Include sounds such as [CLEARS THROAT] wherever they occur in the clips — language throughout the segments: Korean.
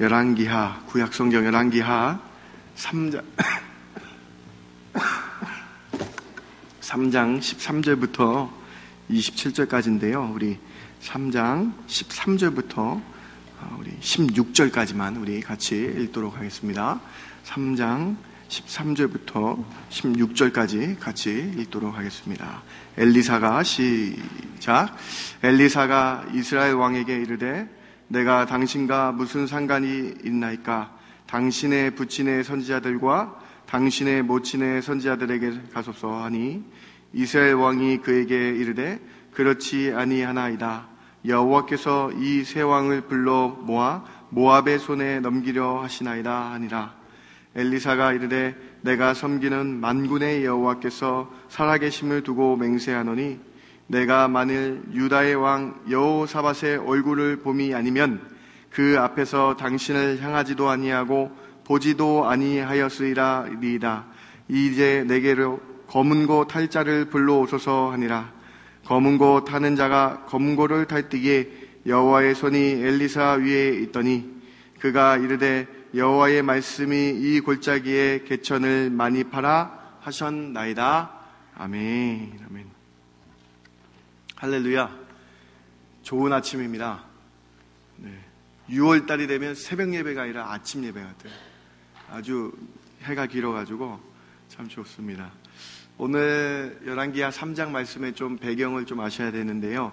열왕기하 구약성경 열왕기하 3장 [COUGHS] 3장 13절부터 27절까지인데요. 우리 3장 13절부터 우리 16절까지만 우리 같이 읽도록 하겠습니다. 3장 13절부터 16절까지 같이 읽도록 하겠습니다. 엘리사가 시작. 엘리사가 이스라엘 왕에게 이르되 내가 당신과 무슨 상관이 있나이까? 당신의 부친의 선지자들과 당신의 모친의 선지자들에게 가소서 하니 이스라엘 왕이 그에게 이르되 그렇지 아니하나이다. 여호와께서 이 세 왕을 불러 모아 모압의 손에 넘기려 하시나이다 하니라. 엘리사가 이르되 내가 섬기는 만군의 여호와께서 살아계심을 두고 맹세하노니 내가 만일 유다의 왕 여호사밧의 얼굴을 봄이 아니면 그 앞에서 당신을 향하지도 아니하고 보지도 아니하였으리라 리이다. 이제 내게로 검은고 탈 자를 불러오소서 하니라. 검은고 타는 자가 검은고를 탈 때에 여호와의 손이 엘리사 위에 있더니 그가 이르되 여호와의 말씀이 이 골짜기에 개천을 많이 팔아 하셨나이다. 아멘. 아멘. 할렐루야. 좋은 아침입니다. 네. 6월 달이 되면 새벽 예배가 아니라 아침 예배 같아요. 아주 해가 길어가지고 참 좋습니다. 오늘 열왕기하 3장 말씀에 좀 배경을 좀 아셔야 되는데요.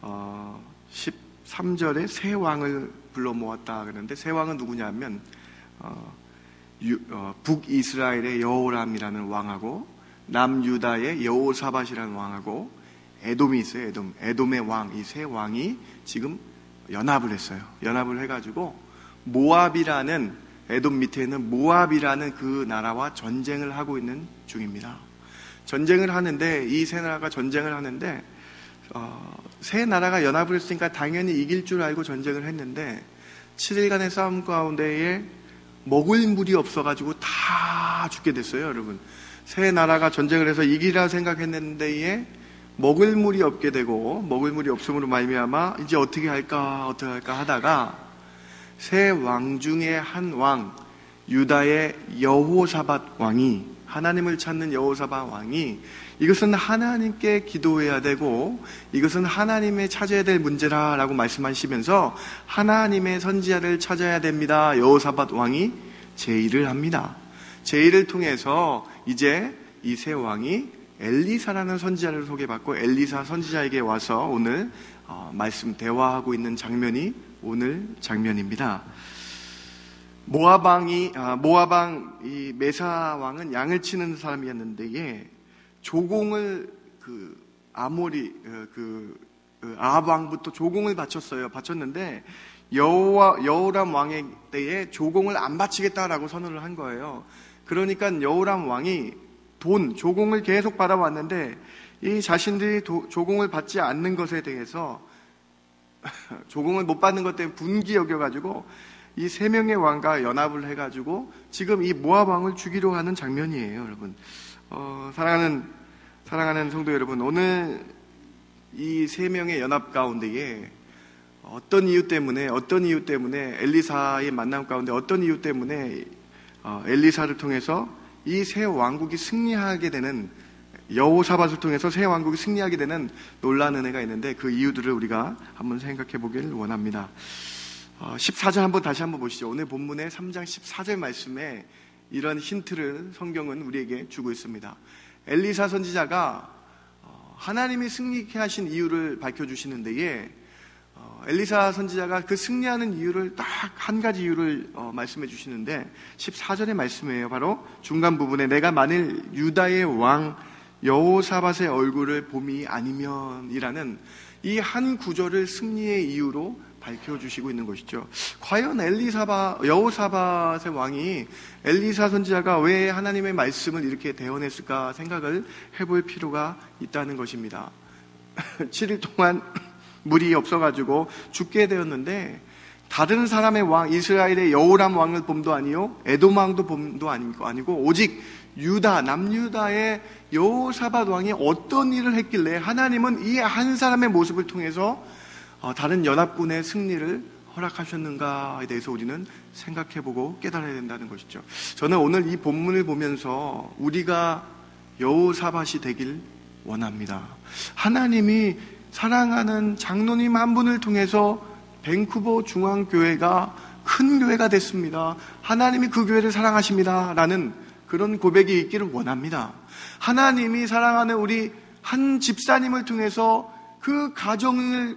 어, 13절에 세 왕을 불러 모았다 그러는데 세 왕은 누구냐면 어, 어, 북이스라엘의 여호람이라는 왕하고 남유다의 여호사밧이라는 왕하고 에돔이 있어요. 에돔. 에돔의 왕, 이 세 왕이 지금 연합을 했어요. 연합을 해가지고 모압이라는 에돔 밑에 있는 모압이라는 그 나라와 전쟁을 하고 있는 중입니다. 전쟁을 하는데 이 세 나라가 전쟁을 하는데 어, 세 나라가 연합을 했으니까 당연히 이길 줄 알고 전쟁을 했는데 7일간의 싸움 가운데에 먹을 물이 없어가지고 다 죽게 됐어요, 여러분. 세 나라가 전쟁을 해서 이기라 생각했는데에 먹을 물이 없게 되고 먹을 물이 없음으로 말미암아 이제 어떻게 할까 어떻게 할까 하다가 세 왕 중에 한 왕 유다의 여호사밧 왕이 하나님을 찾는 여호사밧 왕이 이것은 하나님께 기도해야 되고 이것은 하나님의 찾아야 될 문제라라고 말씀하시면서 하나님의 선지자를 찾아야 됩니다. 여호사밧 왕이 제의를 합니다. 제의를 통해서 이제 이 세 왕이 엘리사라는 선지자를 소개받고 엘리사 선지자에게 와서 오늘 어, 말씀 대화하고 있는 장면이 오늘 장면입니다. 모아방이 아, 모아방 이 메사 왕은 양을 치는 사람이었는데 예, 조공을 그 아모리 어, 그, 그 아방부터 조공을 바쳤어요. 바쳤는데 여호와 여호람 왕의 때에 조공을 안 바치겠다라고 선언을 한 거예요. 그러니까 여호람 왕이 돈 조공을 계속 받아왔는데 이 자신들이 도, 조공을 받지 않는 것에 대해서 [LAUGHS] 조공을 못 받는 것 때문에 분기 여겨가지고 이 세 명의 왕과 연합을 해가지고 지금 이 모압 왕을 죽이려 하는 장면이에요, 여러분. 어, 사랑하는 사랑하는 성도 여러분, 오늘 이 세 명의 연합 가운데에 어떤 이유 때문에 어떤 이유 때문에 엘리사의 만남 가운데 어떤 이유 때문에 어, 엘리사를 통해서 이 새 왕국이 승리하게 되는 여호사밧을 통해서 새 왕국이 승리하게 되는 놀라운 은혜가 있는데 그 이유들을 우리가 한번 생각해 보길 원합니다. 14절 어, 한번 다시 한번 보시죠. 오늘 본문의 3장 14절 말씀에 이런 힌트를 성경은 우리에게 주고 있습니다. 엘리사 선지자가 어, 하나님이 승리케 하신 이유를 밝혀 주시는데에 어, 엘리사 선지자가 그 승리하는 이유를 딱 한 가지 이유를 말씀해 주시는데 14절의 말씀이에요. 바로 중간 부분에 내가 만일 유다의 왕 여호사밧의 얼굴을 봄이 아니면이라는 이 한 구절을 승리의 이유로 밝혀주시고 있는 것이죠. 과연 엘리사바, 여호사밧의 왕이 엘리사 선지자가 왜 하나님의 말씀을 이렇게 대언했을까 생각을 해볼 필요가 있다는 것입니다. [LAUGHS] 7일 동안 물이 없어가지고 죽게 되었는데 다른 사람의 왕, 이스라엘의 여호람 왕을 봄도 아니요, 에돔 왕도 봄도 아니고, 오직 유다, 남유다의 여호사밧 왕이 어떤 일을 했길래 하나님은 이 한 사람의 모습을 통해서 어, 다른 연합군의 승리를 허락하셨는가에 대해서 우리는 생각해보고 깨달아야 된다는 것이죠. 저는 오늘 이 본문을 보면서 우리가 여호사밭이 되길 원합니다. 하나님이 사랑하는 장로님 한 분을 통해서 밴쿠버 중앙교회가 큰 교회가 됐습니다. 하나님이 그 교회를 사랑하십니다. 라는 그런 고백이 있기를 원합니다. 하나님이 사랑하는 우리 한 집사님을 통해서 그 가정을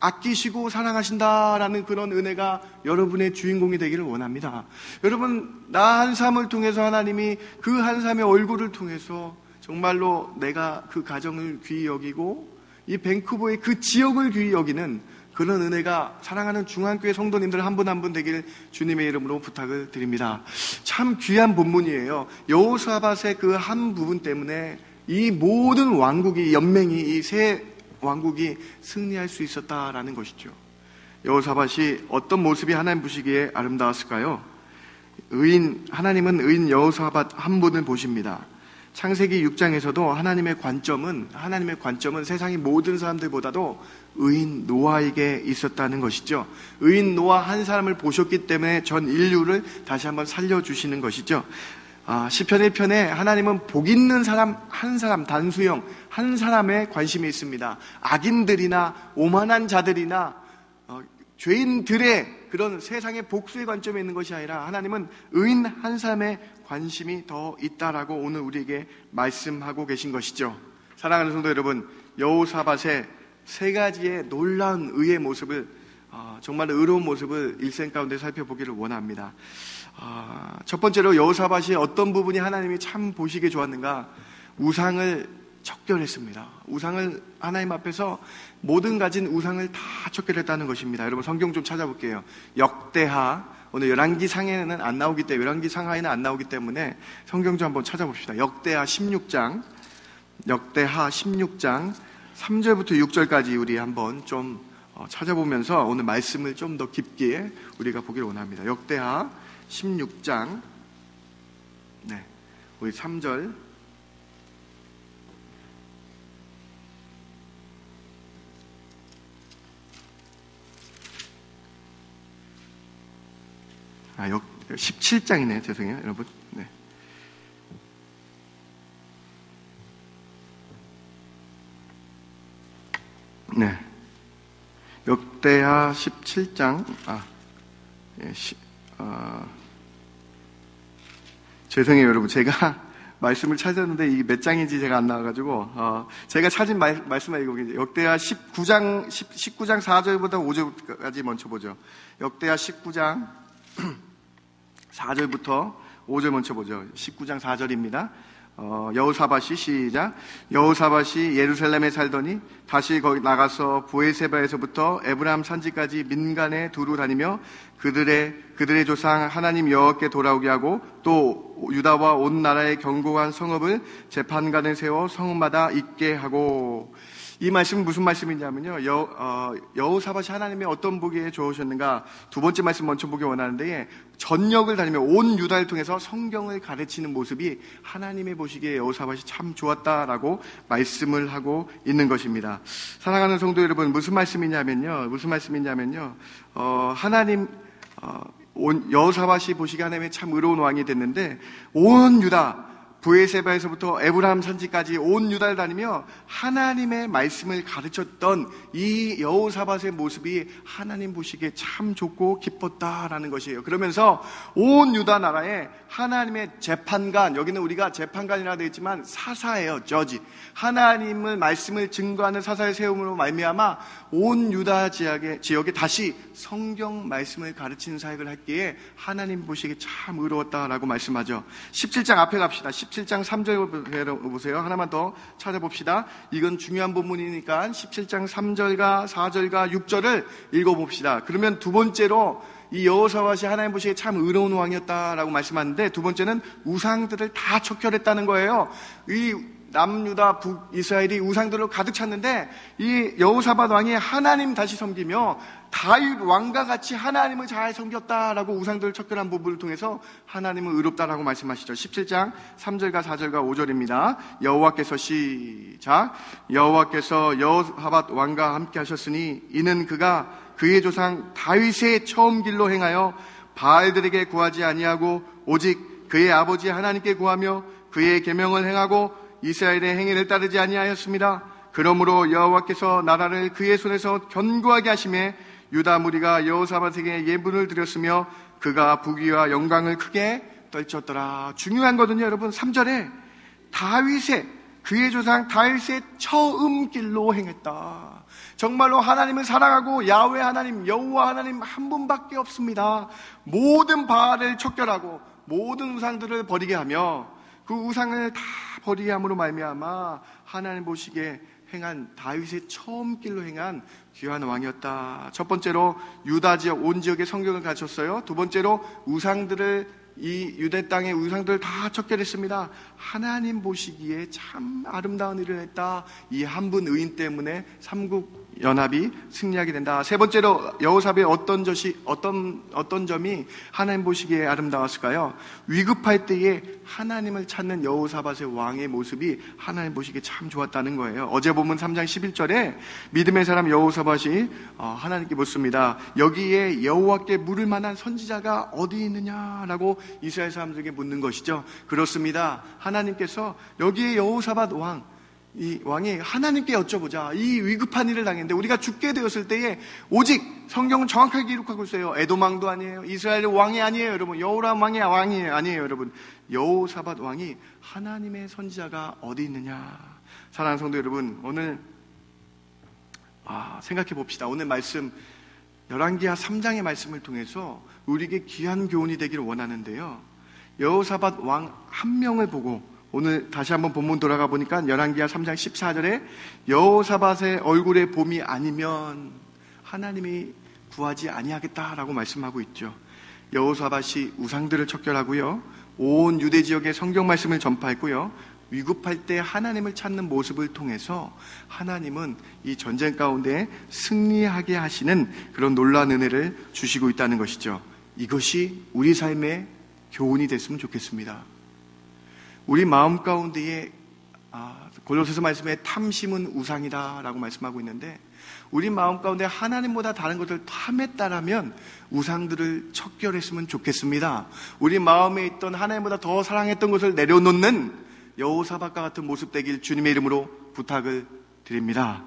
아끼시고 사랑하신다라는 그런 은혜가 여러분의 주인공이 되기를 원합니다. 여러분, 나 한 삶을 통해서 하나님이 그 한 삶의 얼굴을 통해서 정말로 내가 그 가정을 귀히 여기고 이 밴쿠버의 그 지역을 귀히 여기는 그런 은혜가 사랑하는 중앙교회 성도님들 한 분 한 분 되길 주님의 이름으로 부탁을 드립니다. 참 귀한 본문이에요. 여호사밧의 그 한 부분 때문에 이 모든 왕국이 연맹이 이 세 왕국이 승리할 수 있었다라는 것이죠. 여호사밧이 어떤 모습이 하나님 보시기에 아름다웠을까요? 의인 하나님은 의인 여호사밧 한 분을 보십니다. 창세기 6장에서도 하나님의 관점은 하나님의 관점은 세상의 모든 사람들보다도 의인 노아에게 있었다는 것이죠. 의인 노아 한 사람을 보셨기 때문에 전 인류를 다시 한번 살려 주시는 것이죠. 아, 시편 1편에 하나님은 복 있는 사람 한 사람 단수형 한 사람에 관심이 있습니다. 악인들이나 오만한 자들이나 어, 죄인들의 그런 세상의 복수의 관점에 있는 것이 아니라 하나님은 의인 한 사람의 관심이 더 있다라고 오늘 우리에게 말씀하고 계신 것이죠. 사랑하는 성도 여러분, 여호사밧의 세 가지의 놀라운 의의 모습을 어, 정말 의로운 모습을 일생 가운데 살펴보기를 원합니다. 어, 첫 번째로 여호사밧이 어떤 부분이 하나님이 참 보시기에 좋았는가? 우상을 척결했습니다. 우상을 하나님 앞에서 모든 가진 우상을 다 척결했다는 것입니다. 여러분 성경 좀 찾아볼게요. 역대하 오늘 열왕기 상에는 안 나오기 때문에 열왕기 상하에는 안 나오기 때문에 성경 좀 한번 찾아봅시다. 역대하 16장 역대하 16장 3절부터 6절까지 우리 한번 좀 어, 찾아보면서 오늘 말씀을 좀 더 깊게 우리가 보기를 원합니다. 역대하 16장 네. 우리 3절 아, 역, 17장이네요. 죄송해요, 여러분. 네. 네. 역대하 17장, 아, 예, 시, 어, 죄송해요, 여러분. 제가 [LAUGHS] 말씀을 찾았는데 이게 몇 장인지 제가 안 나와가지고, 어, 제가 찾은 말, 말씀만 읽어보겠습니다. 역대하 19장, 10, 19장 4절부터 5절까지 먼저 보죠. 역대하 19장 [CLEARS THROAT] 4절부터 5절 먼저 보죠. 19장 4절입니다. 어, 여우사밭이 시작. 여우사밭이 예루살렘에 살더니 다시 거기 나가서 부에세바에서부터 에브라함 산지까지 민간에 두루 다니며 그들의 그들의 조상 하나님 여호와께 돌아오게 하고 또 유다와 온 나라의 견고한 성읍을 재판관을 세워 성읍마다 있게 하고 이 말씀은 무슨 말씀이냐면요. 여, 어, 여호사밭이 하나님의 어떤 보기에 좋으셨는가. 두 번째 말씀 먼저 보기 원하는데 전역을 다니며 온 유다를 통해서 성경을 가르치는 모습이 하나님의 보시기에 여호사밭이 참 좋았다라고 말씀을 하고 있는 것입니다. 사랑하는 성도 여러분 무슨 말씀이냐면요. 무슨 말씀이냐면요. 어, 하나님 어, 여호사밭이 보시기에 하나님의 참 의로운 왕이 됐는데 온 유다 부에세바에서부터 에브라함 산지까지 온 유다를 다니며 하나님의 말씀을 가르쳤던 이 여호사밧의 모습이 하나님 보시기에 참 좋고 기뻤다라는 것이에요. 그러면서 온 유다 나라에 하나님의 재판관 여기는 우리가 재판관이라 되어 있지만 사사예요. 저지. 하나님을 말씀을 증거하는 사사의 세움으로 말미암아 온 유다 지역에 지역에 다시 성경 말씀을 가르치는 사역을 했기에 하나님 보시기에 참 의로웠다라고 말씀하죠. 17장 앞에 갑시다. 17장 3절 보세요. 하나만 더 찾아봅시다. 이건 중요한 본문이니까 17장 3절과 4절과 6절을 읽어봅시다. 그러면 두 번째로 이 여호사와시 하나님 보시기에 참 의로운 왕이었다라고 말씀하는데 두 번째는 우상들을 다 척결했다는 거예요. 이 남유다 북이스라엘이 우상들로 가득 찼는데 이 여호사밧 왕이 하나님 다시 섬기며 다윗 왕과 같이 하나님을 잘 섬겼다라고 우상들을 척결한 부분을 통해서 하나님은 의롭다라고 말씀하시죠. 17장 3절과 4절과 5절입니다. 여호와께서 시작 여호와께서 여호사밧 왕과 함께 하셨으니 이는 그가 그의 조상 다윗의 처음 길로 행하여 바알들에게 구하지 아니하고 오직 그의 아버지 하나님께 구하며 그의 계명을 행하고 이스라엘의 행위를 따르지 아니하였습니다. 그러므로 여호와께서 나라를 그의 손에서 견고하게 하심에 유다 무리가 여호사밧에게 예분을 드렸으며 그가 부귀와 영광을 크게 떨쳤더라. 중요한 거든요, 여러분. 3절에 다윗의 그의 조상 다윗의 처음 길로 행했다. 정말로 하나님을 사랑하고 야외 하나님, 여호와 하나님 한 분밖에 없습니다. 모든 바알을 척결하고 모든 우상들을 버리게 하며 그 우상을 다 버리게 함으로 말미암아 하나님 보시기에 행한 다윗의 처음 길로 행한 귀한 왕이었다. 첫 번째로 유다 지역 온 지역에 성경을 가르쳤어요. 두 번째로 우상들을 이 유대 땅의 우상들을 다 척결했습니다. 하나님 보시기에 참 아름다운 일을 했다. 이 한 분 의인 때문에 삼국 연합이 승리하게 된다. 세 번째로 여호사의 어떤 것이 어떤 어떤 점이 하나님 보시기에 아름다웠을까요? 위급할 때에 하나님을 찾는 여호사밧의 왕의 모습이 하나님 보시기에 참 좋았다는 거예요. 어제 보면 3장 11절에 믿음의 사람 여호사밧이 어, 하나님께 묻습니다. 여기에 여호와께 물을 만한 선지자가 어디 있느냐라고 이스라엘 사람들에게 묻는 것이죠. 그렇습니다. 하나님께서 여기에 여호사밧 왕 이 왕이 하나님께 여쭤보자. 이 위급한 일을 당했는데 우리가 죽게 되었을 때에 오직 성경은 정확하게 기록하고 있어요. 에도망도 아니에요. 이스라엘의 왕이 아니에요, 여러분. 여호람 왕이 왕이 아니에요, 여러분. 여호사밧 왕이 하나님의 선지자가 어디 있느냐. 사랑하는 성도 여러분, 오늘 아, 생각해 봅시다. 오늘 말씀 열왕기하 3장의 말씀을 통해서 우리에게 귀한 교훈이 되기를 원하는데요. 여호사밧 왕 한 명을 보고 오늘 다시 한번 본문 돌아가 보니까 열왕기하 3장 14절에 여호사밧의 얼굴에 봄이 아니면 하나님이 구하지 아니하겠다라고 말씀하고 있죠. 여호사밧이 우상들을 척결하고요. 온 유대 지역에 성경 말씀을 전파했고요. 위급할 때 하나님을 찾는 모습을 통해서 하나님은 이 전쟁 가운데 승리하게 하시는 그런 놀라운 은혜를 주시고 있다는 것이죠. 이것이 우리 삶의 교훈이 됐으면 좋겠습니다. 우리 마음 가운데에 아, 골로새서 말씀에 탐심은 우상이다라고 말씀하고 있는데 우리 마음 가운데 하나님보다 다른 것을 탐했다라면 우상들을 척결했으면 좋겠습니다. 우리 마음에 있던 하나님보다 더 사랑했던 것을 내려놓는 여호사박과 같은 모습 되길 주님의 이름으로 부탁을 드립니다.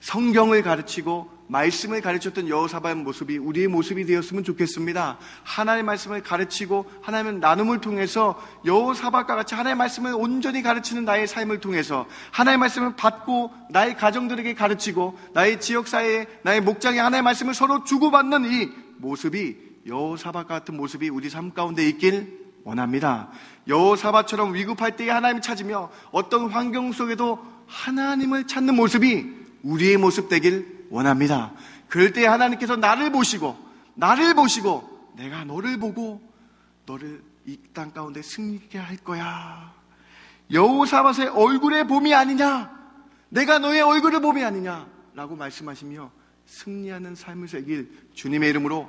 성경을 가르치고 말씀을 가르쳤던 여호사바의 모습이 우리의 모습이 되었으면 좋겠습니다. 하나님의 말씀을 가르치고 하나님의 나눔을 통해서 여호사바과 같이 하나님의 말씀을 온전히 가르치는 나의 삶을 통해서 하나님의 말씀을 받고 나의 가정들에게 가르치고 나의 지역 사회에 나의 목장에 하나님의 말씀을 서로 주고받는 이 모습이 여호사바 같은 모습이 우리 삶 가운데 있길 원합니다. 여호사바처럼 위급할 때에 하나님을 찾으며 어떤 환경 속에도 하나님을 찾는 모습이 우리의 모습 되길 원합니다. 그럴 때 하나님께서 나를 보시고, 나를 보시고, 내가 너를 보고, 너를 이 땅 가운데 승리케 할 거야. 여호사밧의 얼굴의 봄이 아니냐? 내가 너의 얼굴의 봄이 아니냐? 라고 말씀하시며 승리하는 삶을 살길 주님의 이름으로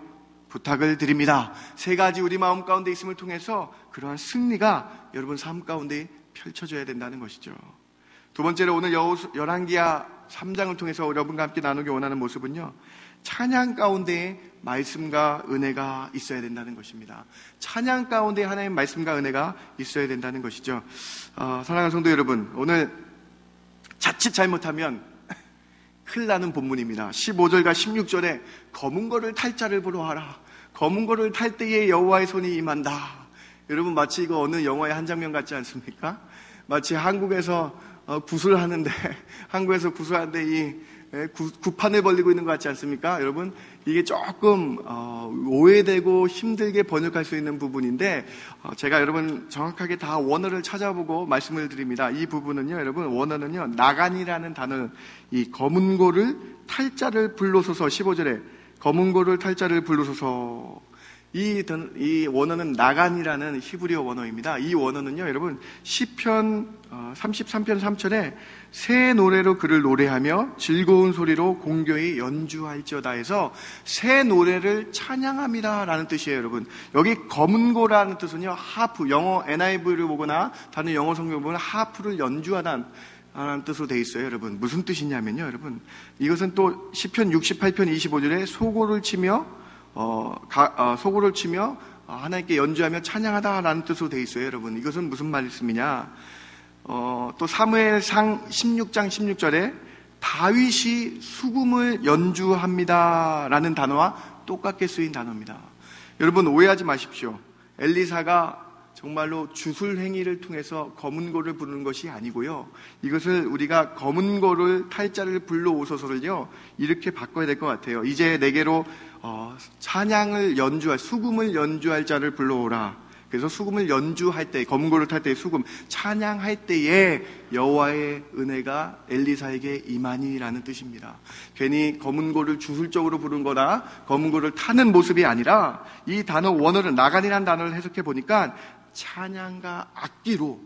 부탁을 드립니다. 세 가지 우리 마음 가운데 있음을 통해서 그러한 승리가 여러분 삶 가운데 펼쳐져야 된다는 것이죠. 두 번째로 오늘 열한기야 3장을 통해서 여러분과 함께 나누기 원하는 모습은요. 찬양 가운데 말씀과 은혜가 있어야 된다는 것입니다. 찬양 가운데 하나님 말씀과 은혜가 있어야 된다는 것이죠. 어, 사랑하는 성도 여러분, 오늘 자칫 잘못하면 [LAUGHS] 큰일 나는 본문입니다. 15절과 16절에 검은 거를 탈 자를 보러 하라. 검은 거를 탈 때에 여호와의 손이 임한다. 여러분 마치 이거 어느 영화의 한 장면 같지 않습니까? 마치 한국에서 어, 구슬 하는데 한국에서 [LAUGHS] 구슬하는데 이 예, 구, 판을 벌리고 있는 것 같지 않습니까? 여러분 이게 조금 어, 오해되고 힘들게 번역할 수 있는 부분인데 어, 제가 여러분 정확하게 다 원어를 찾아보고 말씀을 드립니다. 이 부분은요, 여러분 원어는요 나간이라는 단어 이 검은고를 탈자를 불러서서 15절에 검은고를 탈자를 불러서서 이, 이 원어는 나간이라는 히브리어 원어입니다. 이 원어는요, 여러분, 시편 33편 어, 3절에 새 노래로 그를 노래하며 즐거운 소리로 공교히 연주할지어다 해서 새 노래를 찬양합니다 라는 뜻이에요, 여러분. 여기 검은고라는 뜻은요, 하프, 영어 NIV를 보거나 다른 영어 성경을 보면 하프를 연주하다는 뜻으로 돼 있어요, 여러분. 무슨 뜻이냐면요, 여러분. 이것은 또 시편 68편 25절에 소고를 치며 어, 가, 어, 소고를 치며 하나님께 연주하며 찬양하다라는 뜻으로 돼 있어요, 여러분. 이것은 무슨 말씀이냐? 어, 또 사무엘상 16장 16절에 다윗이 수금을 연주합니다라는 단어와 똑같게 쓰인 단어입니다. 여러분 오해하지 마십시오. 엘리사가 정말로 주술 행위를 통해서 검은고를 부르는 것이 아니고요. 이것을 우리가 검은고를 탈자를 불러오소서를요. 이렇게 바꿔야 될 것 같아요. 이제 내게로 어, 찬양을 연주할 수금을 연주할 자를 불러오라. 그래서 수금을 연주할 때, 검은고를 탈때 수금, 찬양할 때에 여호와의 은혜가 엘리사에게 임하니라는 뜻입니다. 괜히 검은고를 주술적으로 부른 거나 검은고를 타는 모습이 아니라 이 단어 원어를 나간이라는 단어를 해석해 보니까 찬양과 악기로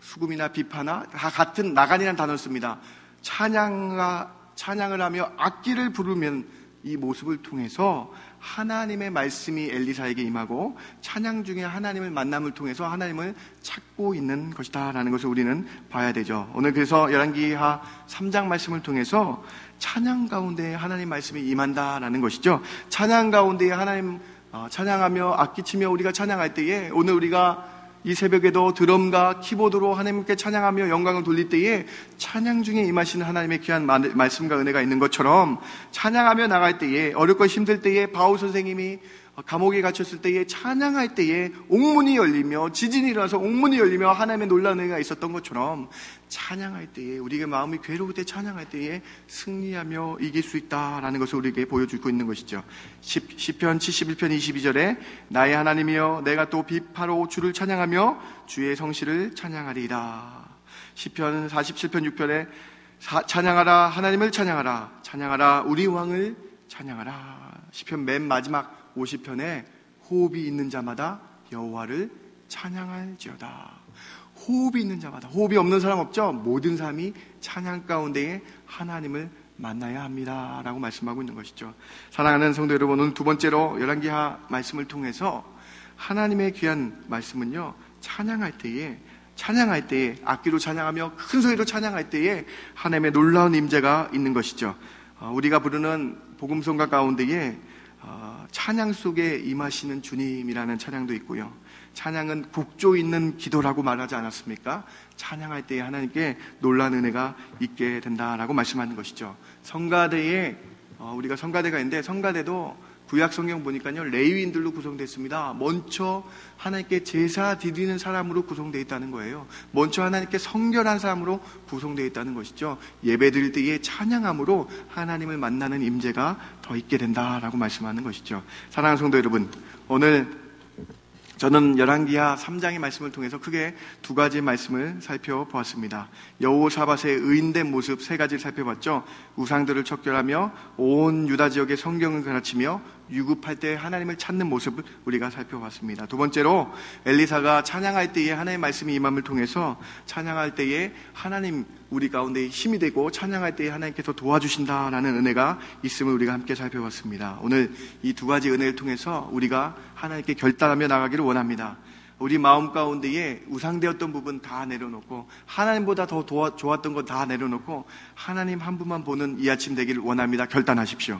수금이나 비파나 다 같은 나간이라는 단어를 씁니다. 찬양과 찬양을 하며 악기를 부르면 이 모습을 통해서 하나님의 말씀이 엘리사에게 임하고 찬양 중에 하나님을 만남을 통해서 하나님을 찾고 있는 것이다라는 것을 우리는 봐야 되죠. 오늘 그래서 열왕기하 3장 말씀을 통해서 찬양 가운데 하나님 말씀이 임한다라는 것이죠. 찬양 가운데 하나님 어, 찬양하며 악기 치며 우리가 찬양할 때에 오늘 우리가 이 새벽에도 드럼과 키보드로 하나님께 찬양하며 영광을 돌릴 때에 찬양 중에 임하시는 하나님의 귀한 말씀과 은혜가 있는 것처럼 찬양하며 나갈 때에 어렵고 힘들 때에 바울 선생님이 감옥에 갇혔을 때에 찬양할 때에 옥문이 열리며 지진이 일어나서 옥문이 열리며 하나님의 놀라운 은혜가 있었던 것처럼 찬양할 때에 우리가 마음이 괴로울 때 찬양할 때에 승리하며 이길 수 있다라는 것을 우리에게 보여주고 있는 것이죠. 10, 편 71편 22절에 나의 하나님이여 내가 또 비파로 주를 찬양하며 주의 성실을 찬양하리이다. 10편 47편 6편에 찬양하라 하나님을 찬양하라 찬양하라 우리 왕을 찬양하라 10편 맨 마지막 50편에 호흡이 있는 자마다 여호와를 찬양할지어다. 호흡이 있는 자마다 호흡이 없는 사람 없죠? 모든 사람이 찬양 가운데에 하나님을 만나야 합니다라고 말씀하고 있는 것이죠. 사랑하는 성도 여러분, 오늘 두 번째로 열왕기하 말씀을 통해서 하나님의 귀한 말씀은요. 찬양할 때에 찬양할 때에 악기로 찬양하며 큰 소리로 찬양할 때에 하나님의 놀라운 임재가 있는 것이죠. 어, 우리가 부르는 복음성가 가운데에 어, 찬양 속에 임하시는 주님이라는 찬양도 있고요. 찬양은 국조 있는 기도라고 말하지 않았습니까? 찬양할 때에 하나님께 놀란 은혜가 있게 된다라고 말씀하는 것이죠. 성가대에 어, 우리가 성가대가 있는데 성가대도 구약 성경 보니까요 레위인들로 구성됐습니다. 먼저 하나님께 제사 드리는 사람으로 구성되어 있다는 거예요. 먼저 하나님께 성결한 사람으로 구성되어 있다는 것이죠. 예배 드릴 때에 찬양함으로 하나님을 만나는 임재가 더 있게 된다라고 말씀하는 것이죠. 사랑하는 성도 여러분, 오늘 저는 열왕기하 3장의 말씀을 통해서 크게 두 가지 말씀을 살펴보았습니다. 여호사밧의 의인된 모습 세 가지를 살펴봤죠. 우상들을 척결하며 온 유다 지역의 성경을 가르치며 유급할 때 하나님을 찾는 모습을 우리가 살펴봤습니다. 두 번째로 엘리사가 찬양할 때에 하나님의 말씀이 임함을 통해서 찬양할 때에 하나님 우리 가운데 힘이 되고 찬양할 때에 하나님께서 도와주신다라는 은혜가 있음을 우리가 함께 살펴봤습니다. 오늘 이 두 가지 은혜를 통해서 우리가 하나님께 결단하며 나가기를 원합니다. 우리 마음 가운데에 우상되었던 부분 다 내려놓고 하나님보다 더 도와, 좋았던 것다 내려놓고 하나님 한 분만 보는 이 아침 되기를 원합니다. 결단하십시오.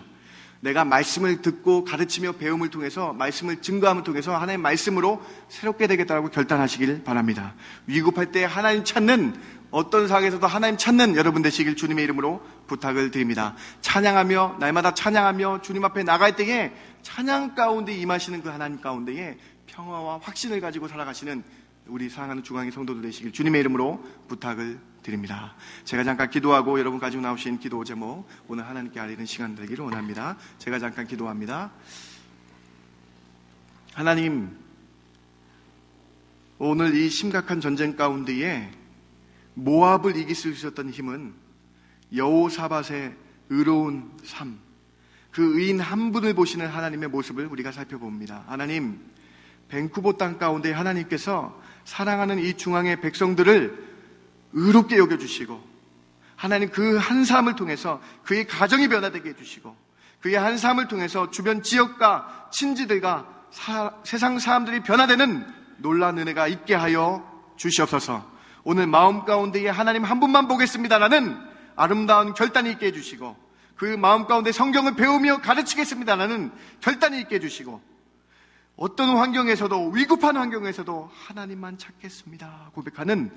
내가 말씀을 듣고 가르치며 배움을 통해서 말씀을 증거함을 통해서 하나님 말씀으로 새롭게 되겠다라고 결단하시길 바랍니다. 위급할 때 하나님 찾는 어떤 상황에서도 하나님 찾는 여러분 되시길 주님의 이름으로 부탁을 드립니다. 찬양하며 날마다 찬양하며 주님 앞에 나갈 때에 찬양 가운데 임하시는 그 하나님 가운데에 평화와 확신을 가지고 살아가시는 우리 사랑하는 중앙의 성도들 되시길 주님의 이름으로 부탁을 드립니다. 제가 잠깐 기도하고 여러분 가지고 나오신 기도 제목 오늘 하나님께 알리는 시간 되기를 원합니다. 제가 잠깐 기도합니다. 하나님 오늘 이 심각한 전쟁 가운데에 모압을 이길 수 있었던 힘은 여호사밧의 의로운 삶, 그 의인 한 분을 보시는 하나님의 모습을 우리가 살펴봅니다. 하나님, 벤쿠버 땅 가운데 하나님께서 사랑하는 이 중앙의 백성들을 의롭게 여겨주시고, 하나님 그 한 삶을 통해서 그의 가정이 변화되게 해주시고, 그의 한 삶을 통해서 주변 지역과 친지들과 사, 세상 사람들이 변화되는 놀라운 은혜가 있게 하여 주시옵소서. 오늘 마음 가운데에 하나님 한 분만 보겠습니다라는 아름다운 결단이 있게 해주시고 그 마음 가운데 성경을 배우며 가르치겠습니다라는 결단이 있게 해주시고 어떤 환경에서도 위급한 환경에서도 하나님만 찾겠습니다 고백하는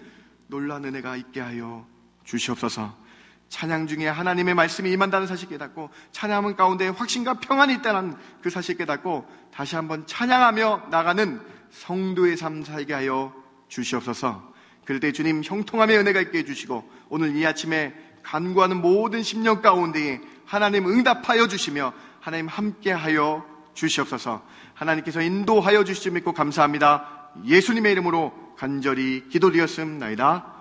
놀란 은혜가 있게 하여 주시옵소서. 찬양 중에 하나님의 말씀이 임한다는 사실 깨닫고 찬양하는 가운데 확신과 평안이 있다는 그 사실 깨닫고 다시 한번 찬양하며 나가는 성도의 삶 살게 하여 주시옵소서. 그럴 때 주님 형통함의 은혜가 있게 해주시고 오늘 이 아침에 간구하는 모든 심령 가운데에 하나님 응답하여 주시며 하나님 함께하여 주시옵소서. 하나님께서 인도하여 주시지 믿고 감사합니다. 예수님의 이름으로 간절히 기도드렸습니다.